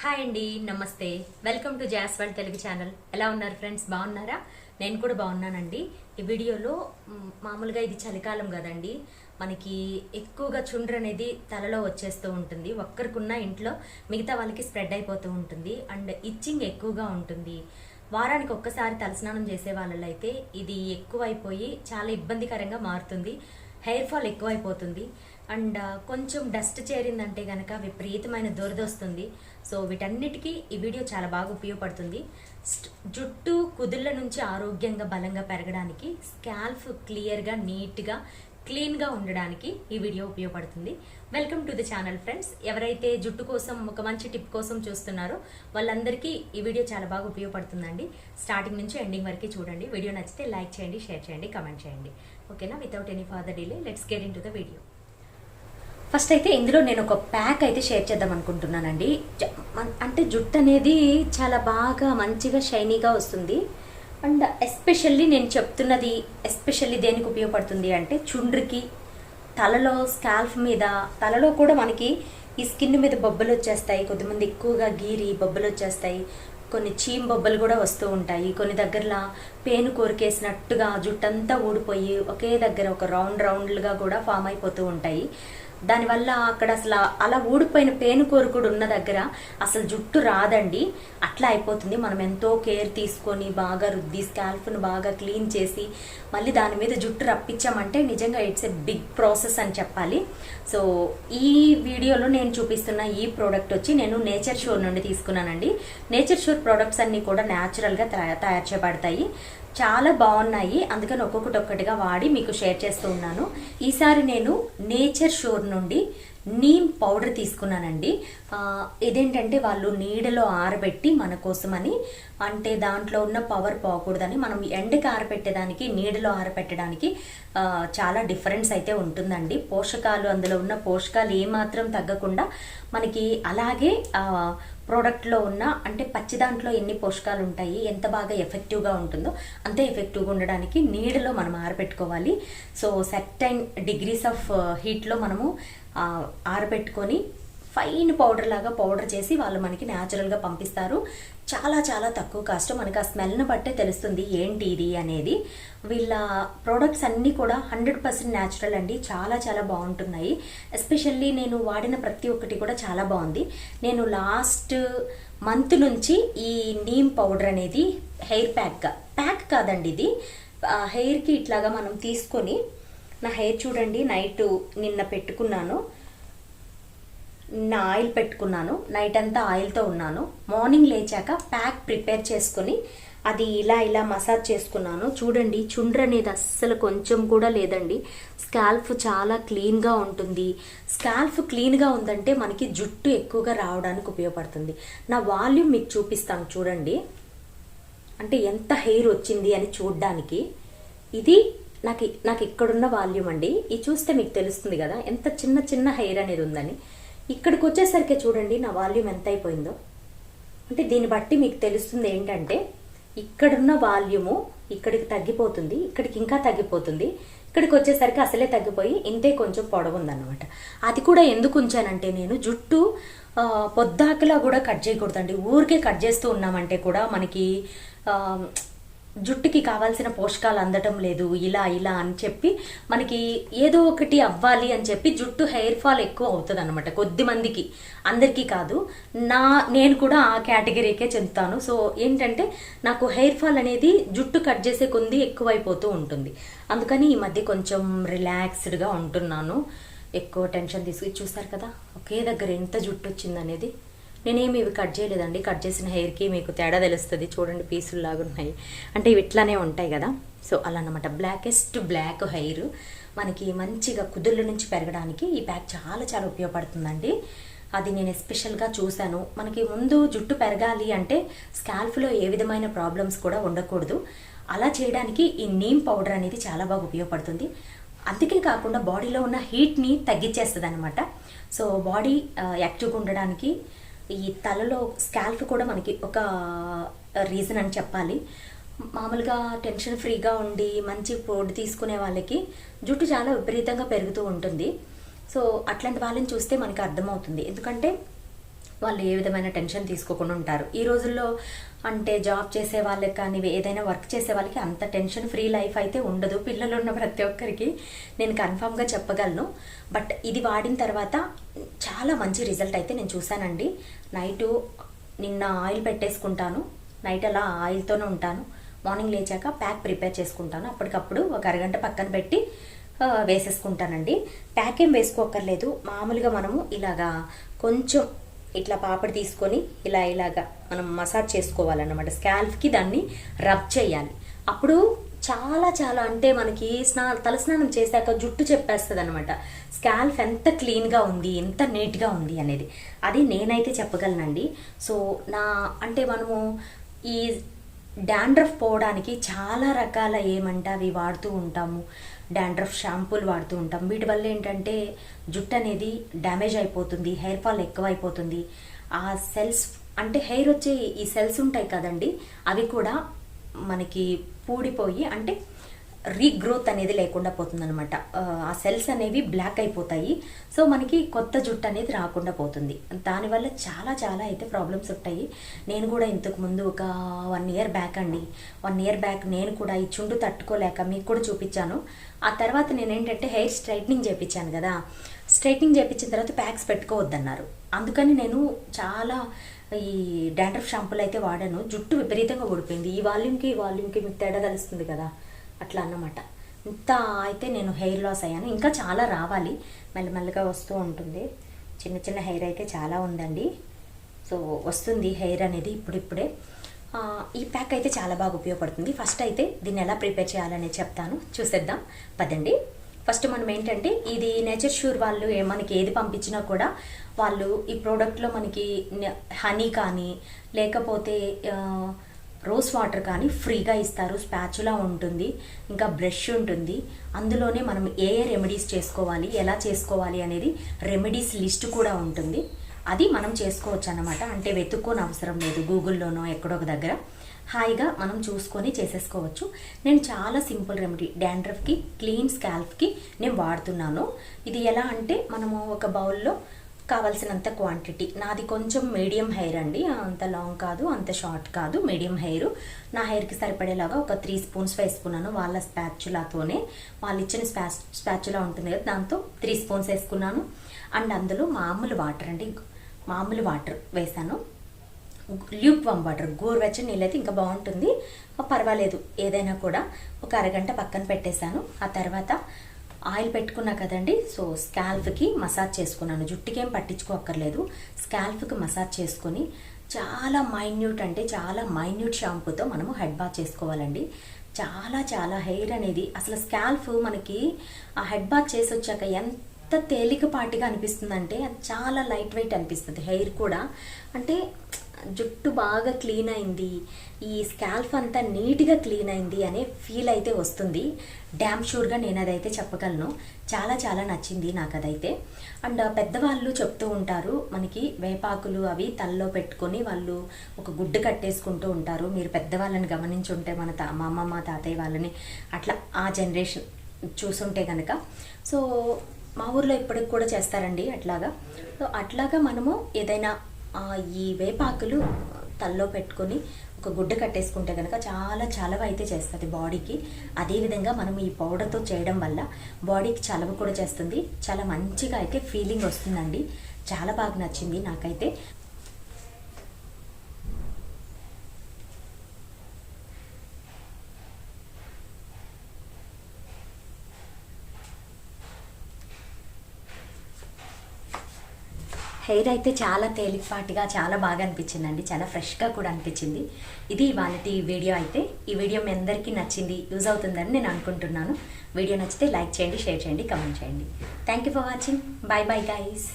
Hi అండి నమస్తే. Welcome to జాస్ వరల్డ్ తెలుగు ఛానల్ ఎలా ఉన్నారు ఫ్రెండ్స్ బాగున్నారా? నేను కూడా బాగున్నానండి. ఈ వీడియోలో మామూలుగా ఇది చలికాలం కదండి. మనకి ఎక్కువగా చుండ్రు అనేది తలలో వచ్చేస్తూ ఉంటుంది. ఒక్కరికున్న ఇంట్లో మిగతా వాళ్ళకి స్ప్రెడ్ అయిపోతూ ఉంటుంది. అండ్ ఇచ్చింగ్ ఎక్కువగా ఉంటుంది. వారానికి ఒక్కసారి తలస్నానం చేసే వాళ్ళలో అయితే ఇది ఎక్కువైపోయి చాలా ఇబ్బందికరంగా మారుతుంది. హెయిర్ ఫాల్ ఎక్కువైపోతుంది. అండ్ కొంచెం డస్ట్ చేరిందంటే కనుక విపరీతమైన దొరదొస్తుంది సో వీటన్నిటికీ ఈ వీడియో చాలా బాగా ఉపయోగపడుతుంది. జుట్టు కుదుళ్ళ నుంచి ఆరోగ్యంగా బలంగా పెరగడానికి స్కాల్ఫ్ క్లియర్గా నీట్గా క్లీన్గా ఉండడానికి ఈ వీడియో ఉపయోగపడుతుంది. Welcome to the channel friends. ఎవరైతే జుట్టు కోసం ఒక మంచి టిప్ కోసం చూస్తున్నారో వాళ్ళందరికీ ఈ వీడియో చాలా బాగా ఉపయోగపడుతుందండి. స్టార్టింగ్ నుంచి ఎండింగ్ వరకు చూడండి. వీడియో నచ్చితే లైక్ చేయండి షేర్ చేయండి కమెంట్ చేయండి. ఓకేనా? Without any further delay let's get into the video. First అయితే ఇందులో నేను ఒక ప్యాక్ అయితే షేర్ చేద్దాం అనుకుంటున్నానండి. జ- అంటే జుట్టు అనేది చాలా బాగా మంచిగా షైనీగా వస్తుంది. అండ్ ఎస్పెషల్లీ నేను చెప్తున్నది ఎస్పెషల్లీ దేనికి ఉపయోగపడుతుంది అంటే చుండ్రికి తలలో స్కాల్ఫ్ మీద తలలో కూడా మనకి ఈ స్కిన్ మీద బొబ్బలు వచ్చేస్తాయి. కొద్దిమంది ఎక్కువగా గీరి బొబ్బలు వచ్చేస్తాయి. కొన్ని చీమ్ బొబ్బలు కూడా వస్తూ ఉంటాయి. కొన్ని దగ్గరలా పేను కోరికేసినట్టుగా జుట్టంతా ఊడిపోయి ఒకే దగ్గర ఒక రౌండ్ రౌండ్లుగా కూడా ఫామ్ అయిపోతూ ఉంటాయి. దానివల్ల అక్కడ అసలు అలా ఊడిపోయిన పేను కోరుకుడు ఉన్న దగ్గర అసలు జుట్టు రాదండి. అట్లా అయిపోతుంది. మనం ఎంతో కేర్ తీసుకొని బాగా రుద్ది స్కాల్ఫ్ను బాగా క్లీన్ చేసి మళ్ళీ దాని మీద జుట్టు రప్పించామంటే నిజంగా ఇట్స్ ఎ బిగ్ ప్రాసెస్ అని చెప్పాలి. సో ఈ వీడియోలో నేను చూపిస్తున్న ఈ ప్రోడక్ట్ వచ్చి నేను నేచర్ షోర్ నుండి తీసుకున్నానండి. నేచర్ షోర్ ప్రోడక్ట్స్ అన్నీ కూడా న్యాచురల్గా తయారు చేయబడతాయి. చాలా బాగున్నాయి. అందుకని ఒక్కొక్కటి ఒక్కటిగా వాడి మీకు షేర్ చేస్తూ ఉన్నాను. ఈసారి నేను నేచర్ షోర్ నుండి నీమ్ పౌడర్ తీసుకున్నానండి. ఇదేంటంటే వాళ్ళు నీడలో ఆరబెట్టి మన కోసమని అంటే దాంట్లో ఉన్న పవర్ పోకూడదని మనం ఎండకి ఆరబెట్టేదానికి నీడలో ఆరబెట్టడానికి చాలా డిఫరెన్స్ అయితే ఉంటుందండి. పోషకాలు అందులో ఉన్న పోషకాలు ఏమాత్రం తగ్గకుండా మనకి అలాగే ప్రోడక్ట్లో ఉన్న అంటే పచ్చి దాంట్లో ఎన్ని పోషకాలు ఉంటాయి ఎంత బాగా ఎఫెక్టివ్గా ఉంటుందో అంతే ఎఫెక్టివ్గా ఉండడానికి నీడలో మనం ఆరబెట్టుకోవాలి. సో సెర్టైన్ డిగ్రీస్ ఆఫ్ హీట్లో మనము ఆరబెట్టుకొని ఫైన్ పౌడర్ లాగా పౌడర్ చేసి వాళ్ళు మనకి న్యాచురల్గా పంపిస్తారు. చాలా చాలా తక్కువ కాస్ట్. మనకి ఆ స్మెల్ని బట్టే తెలుస్తుంది ఏంటి ఇది అనేది. వీళ్ళ ప్రోడక్ట్స్ అన్నీ కూడా హండ్రెడ్ పర్సెంట్ న్యాచురల్ అండి. చాలా చాలా బాగుంటున్నాయి. ఎస్పెషల్లీ నేను వాడిన ప్రతి ఒక్కటి కూడా చాలా బాగుంది. నేను లాస్ట్ మంత్ నుంచి ఈ నీమ్ పౌడర్ అనేది హెయిర్ ప్యాక్గా ప్యాక్ కాదండి ఇది. హెయిర్కి ఇట్లాగా మనం తీసుకొని నా హెయిర్ చూడండి నైట్ నిన్న పెట్టుకున్నాను. నా ఆయిల్ పెట్టుకున్నాను. నైట్ అంతా ఆయిల్తో ఉన్నాను. మార్నింగ్ లేచాక ప్యాక్ ప్రిపేర్ చేసుకుని అది ఇలా ఇలా మసాజ్ చేసుకున్నాను. చూడండి చుండ్ర అనేది అస్సలు కొంచెం కూడా లేదండి. స్కాల్ఫ్ చాలా క్లీన్గా ఉంటుంది. స్కాల్ఫ్ క్లీన్గా ఉందంటే మనకి జుట్టు ఎక్కువగా రావడానికి ఉపయోగపడుతుంది. నా వాల్యూమ్ మీకు చూపిస్తాను చూడండి. అంటే ఎంత హెయిర్ వచ్చింది అని చూడ్డానికి. ఇది నాకు నాకు ఇక్కడున్న వాల్యూమ్ అండి. ఇది చూస్తే మీకు తెలుస్తుంది కదా ఎంత చిన్న చిన్న హెయిర్ అనేది ఉందని. ఇక్కడికి వచ్చేసరికి చూడండి నా వాల్యూమ్ ఎంత అయిపోయిందో అంటే దీన్ని బట్టి మీకు తెలుస్తుంది ఏంటంటే ఇక్కడున్న వాల్యూము ఇక్కడికి తగ్గిపోతుంది ఇక్కడికి ఇంకా తగ్గిపోతుంది. ఇక్కడికి వచ్చేసరికి అసలే తగ్గిపోయి ఇంతే కొంచెం పొడవు ఉందన్నమాట అది కూడా ఎందుకు ఉంచానంటే నేను జుట్టు పొద్దాకలా కూడా కట్ చేయకూడదండి. ఊరికే కట్ చేస్తూ ఉన్నామంటే కూడా మనకి జుట్టుకి కావాల్సిన పోషకాలు అందటం లేదు ఇలా ఇలా అని చెప్పి మనకి ఏదో ఒకటి అవ్వాలి అని చెప్పి జుట్టు హెయిర్ ఫాల్ ఎక్కువ అవుతుంది అనమాట కొద్ది మందికి. అందరికీ కాదు. నా నేను కూడా ఆ కేటగిరీకే చెందుతాను. సో ఏంటంటే నాకు హెయిర్ ఫాల్ అనేది జుట్టు కట్ చేసే కొంది ఎక్కువైపోతూ ఉంటుంది. అందుకని ఈ మధ్య కొంచెం రిలాక్స్డ్గా ఉంటున్నాను. ఎక్కువ టెన్షన్ తీసుకు చూస్తారు కదా ఒకే దగ్గర ఎంత జుట్టు వచ్చింది అనేది నేనేమి ఇవి కట్ చేయలేదండి. కట్ చేసిన హెయిర్కి మీకు తేడా తెలుస్తుంది. చూడండి పీసులు లాగా ఉన్నాయి అంటే ఇవి ఇట్లానే ఉంటాయి కదా. సో అలా అనమాట బ్లాకెస్ట్ బ్లాక్ హెయిర్ మనకి మంచిగా కుదుళ్ళ నుంచి పెరగడానికి ఈ ప్యాక్ చాలా చాలా ఉపయోగపడుతుందండి. అది నేను ఎస్పెషల్గా చూశాను. మనకి ముందు జుట్టు పెరగాలి అంటే స్కాల్ఫ్లో ఏ విధమైన ప్రాబ్లమ్స్ కూడా ఉండకూడదు. అలా చేయడానికి ఈ నీమ్ పౌడర్ అనేది చాలా బాగా ఉపయోగపడుతుంది. అందుకే కాకుండా బాడీలో ఉన్న హీట్ని తగ్గించేస్తుంది అనమాట సో బాడీ యాక్టివ్గా ఉండడానికి ఈ తలలో స్కాల్ఫ్ కూడా మనకి ఒక రీజన్ అని చెప్పాలి. మామూలుగా టెన్షన్ ఫ్రీగా ఉండి మంచి ఫుడ్ తీసుకునే వాళ్ళకి జుట్టు చాలా విపరీతంగా పెరుగుతూ ఉంటుంది. సో అట్లాంటి వాళ్ళని చూస్తే మనకి అర్థమవుతుంది. ఎందుకంటే వాళ్ళు ఏ విధమైన టెన్షన్ తీసుకోకుండా ఉంటారు. ఈ రోజుల్లో అంటే జాబ్ చేసే వాళ్ళకి కానీ ఏదైనా వర్క్ చేసే వాళ్ళకి అంత టెన్షన్ ఫ్రీ లైఫ్ అయితే ఉండదు. పిల్లలు ఉన్న ప్రతి ఒక్కరికి నేను కన్ఫామ్గా చెప్పగలను. బట్ ఇది వాడిన తర్వాత చాలా మంచి రిజల్ట్ అయితే నేను చూశానండి. నైటు నిన్న ఆయిల్ పెట్టేసుకుంటాను. నైట్ అలా ఆయిల్తోనే ఉంటాను. మార్నింగ్ లేచాక ప్యాక్ ప్రిపేర్ చేసుకుంటాను. అప్పటికప్పుడు ఒక అరగంట పక్కన పెట్టి వేసేసుకుంటానండి. ప్యాక్ ఏం వేసుకోకర్లేదు మామూలుగా మనము ఇలాగా కొంచెం ఇట్లా పాపడి తీసుకొని ఇలా ఇలాగా మనం మసాజ్ చేసుకోవాలన్నమాట. స్కాల్ఫ్కి దాన్ని రబ్ చేయాలి. అప్పుడు చాలా చాలా అంటే మనకి స్నా తలస్నానం చేశాక జుట్టు చెప్పేస్తుంది అనమాట స్కాల్ఫ్ ఎంత క్లీన్గా ఉంది ఎంత నీట్గా ఉంది అనేది. అది నేనైతే చెప్పగలనండి. సో నా అంటే మనము ఈ డాండ్రఫ్ పోవడానికి చాలా రకాల ఏమంటే అవి వాడుతూ ఉంటాము. డాండ్రఫ్ షాంపూలు వాడుతూ ఉంటాం. వీటి వల్ల ఏంటంటే జుట్టు అనేది డ్యామేజ్ అయిపోతుంది హెయిర్ ఫాల్ ఎక్కువ అయిపోతుంది ఆ సెల్స్ అంటే హెయిర్ వచ్చే ఈ సెల్స్ ఉంటాయి కదండి అవి కూడా మనకి పూడిపోయి అంటే రీగ్రోత్ అనేది లేకుండా పోతుందనమాట ఆ, ఆ సెల్స్ అనేవి బ్లాక్ అయిపోతాయి. సో మనకి కొత్త జుట్టు అనేది రాకుండా పోతుంది. దానివల్ల చాలా చాలా అయితే ప్రాబ్లమ్స్ ఉంటాయి. నేను కూడా ఇంతకు ముందు ఒక వన్ ఇయర్ బ్యాక్ అండి. వన్ ఇయర్ బ్యాక్ నేను కూడా ఈ చుండు తట్టుకోలేక మీకు కూడా చూపించాను. ఆ తర్వాత నేను ఏంటంటే హెయిర్ స్ట్రైట్నింగ్ చేయించాను కదా. స్ట్రైట్నింగ్ చేయించిన తర్వాత ప్యాక్స్ పెట్టుకోవద్దన్నారు. అందుకని నేను చాలా ఈ డాండ్రఫ్ షాంపూలు అయితే వాడాను. జుట్టు విపరీతంగా ఊడిపోయింది. ఈ వాల్యూమ్కి ఈ వాల్యూమ్కి మీకు తేడా తెలుస్తుంది కదా. అట్లా అన్నమాట. ఇంత అయితే నేను హెయిర్ లాస్ అయ్యాను. ఇంకా చాలా రావాలి. మెల్లమెల్లగా వస్తూ ఉంటుంది. చిన్న చిన్న హెయిర్ అయితే చాలా ఉందండి. సో వస్తుంది హెయిర్ అనేది ఇప్పుడిప్పుడే. ఈ ప్యాక్ అయితే చాలా బాగా ఉపయోగపడుతుంది. ఫస్ట్ అయితే దీన్ని ఎలా ప్రిపేర్ చేయాలనేది చెప్తాను. చూసేద్దాం. పదండి. ఫస్ట్ మనం ఏంటంటే ఇది నేచర్ షూర్ వాళ్ళు ఏ- మనకి ఏది పంపించినా కూడా వాళ్ళు ఈ ప్రోడక్ట్లో మనకి హనీ కానీ లేకపోతే రోజ్ వాటర్ కానీ ఫ్రీగా ఇస్తారు. స్పాచులా ఉంటుంది ఇంకా బ్రష్ ఉంటుంది. అందులోనే మనం ఏ ఏ రెమెడీస్ చేసుకోవాలి ఎలా చేసుకోవాలి అనేది రెమెడీస్ లిస్ట్ కూడా ఉంటుంది. అది మనం చేసుకోవచ్చు అన్నమాట. అంటే వెతుక్కోని అవసరం లేదు గూగుల్లోనో ఎక్కడో ఒక దగ్గర. హాయిగా మనం చూసుకొని చేసేసుకోవచ్చు. నేను చాలా సింపుల్ రెమెడీ డాండ్రఫ్కి క్లీన్ స్కాల్ఫ్కి నేను వాడుతున్నాను. ఇది ఎలా అంటే మనము ఒక బౌల్లో కావాల్సినంత క్వాంటిటీ నాది కొంచెం మీడియం హెయిర్ అండి. అంత లాంగ్ కాదు అంత షార్ట్ కాదు మీడియం హెయిర్ నా హెయిర్కి సరిపడేలాగా ఒక త్రీ స్పూన్స్ వేసుకున్నాను. వాళ్ళ స్పాచులాతోనే వాళ్ళు ఇచ్చిన స్పా స్పాచులా ఉంటుంది కదా దాంతో త్రీ స్పూన్స్ వేసుకున్నాను. అండ్ అందులో మామూలు వాటర్ అండి. మామూలు వాటర్ వేసాను. ల్యూక్ వమ్ వాటర్ గోరువెచ్చని నీళ్ళు అయితే ఇంకా బాగుంటుంది. పర్వాలేదు. ఏదైనా కూడా ఒక అరగంట పక్కన పెట్టేశాను. ఆ తర్వాత ఆయిల్ పెట్టుకున్నా కదండి సో స్కాల్ఫ్కి మసాజ్ చేసుకున్నాను. జుట్టుకేం పట్టించుకోక్కర్లేదు. స్కాల్ఫ్కి మసాజ్ చేసుకొని చాలా మైన్యూట్ అంటే చాలా మైన్యూట్ షాంపూతో మనము హెడ్ బాత్ చేసుకోవాలండి. చాలా చాలా హెయిర్ అనేది అసలు స్కాల్ఫ్ మనకి ఆ హెడ్ బాత్ చేసి వచ్చాక ఎంత తేలికపాటిగా అనిపిస్తుందంటే అది చాలా లైట్ వెయిట్ అనిపిస్తుంది హెయిర్ కూడా. అంటే జుట్టు బాగా క్లీన్ అయింది ఈ స్కాల్ఫ్ అంతా నీట్గా క్లీన్ అయింది అనే ఫీల్ అయితే వస్తుంది. డ్యామ్ షూర్గా నేను అదైతే చెప్పగలను. చాలా చాలా నచ్చింది నాకు అదైతే అండ్ పెద్దవాళ్ళు చెప్తూ ఉంటారు మనకి వేపాకులు అవి తలలో పెట్టుకొని వాళ్ళు ఒక గుడ్డ కట్టేసుకుంటూ ఉంటారు. మీరు పెద్దవాళ్ళని గమనించి ఉంటే మన తా మా అమ్మమ్మ తాతయ్య వాళ్ళని అట్లా ఆ జనరేషన్ చూసుంటే కనుక సో మా ఊర్లో ఇప్పటికి కూడా చేస్తారండి అట్లాగా. సో అట్లాగా మనము ఏదైనా ఈ వేపాకులు తల్లో పెట్టుకొని ఒక గుడ్డ కట్టేసుకుంటే కనుక చాలా చలవ అయితే చేస్తుంది బాడీకి. అదేవిధంగా మనం ఈ పౌడర్తో చేయడం వల్ల బాడీకి చలవ కూడా చేస్తుంది. చాలా మంచిగా అయితే ఫీలింగ్ వస్తుందండి. చాలా బాగా నచ్చింది నాకైతే. హెయిర్ అయితే చాలా తేలికపాటిగా చాలా బాగా అనిపించిందండి. చాలా ఫ్రెష్గా కూడా అనిపించింది. ఇది ఇవాళ వీడియో అయితే. ఈ వీడియో మీ అందరికీ నచ్చింది యూజ్ అవుతుందని నేను అనుకుంటున్నాను. వీడియో నచ్చితే లైక్ చేయండి షేర్ చేయండి కమెంట్ చేయండి. Thank you for watching bye bye guys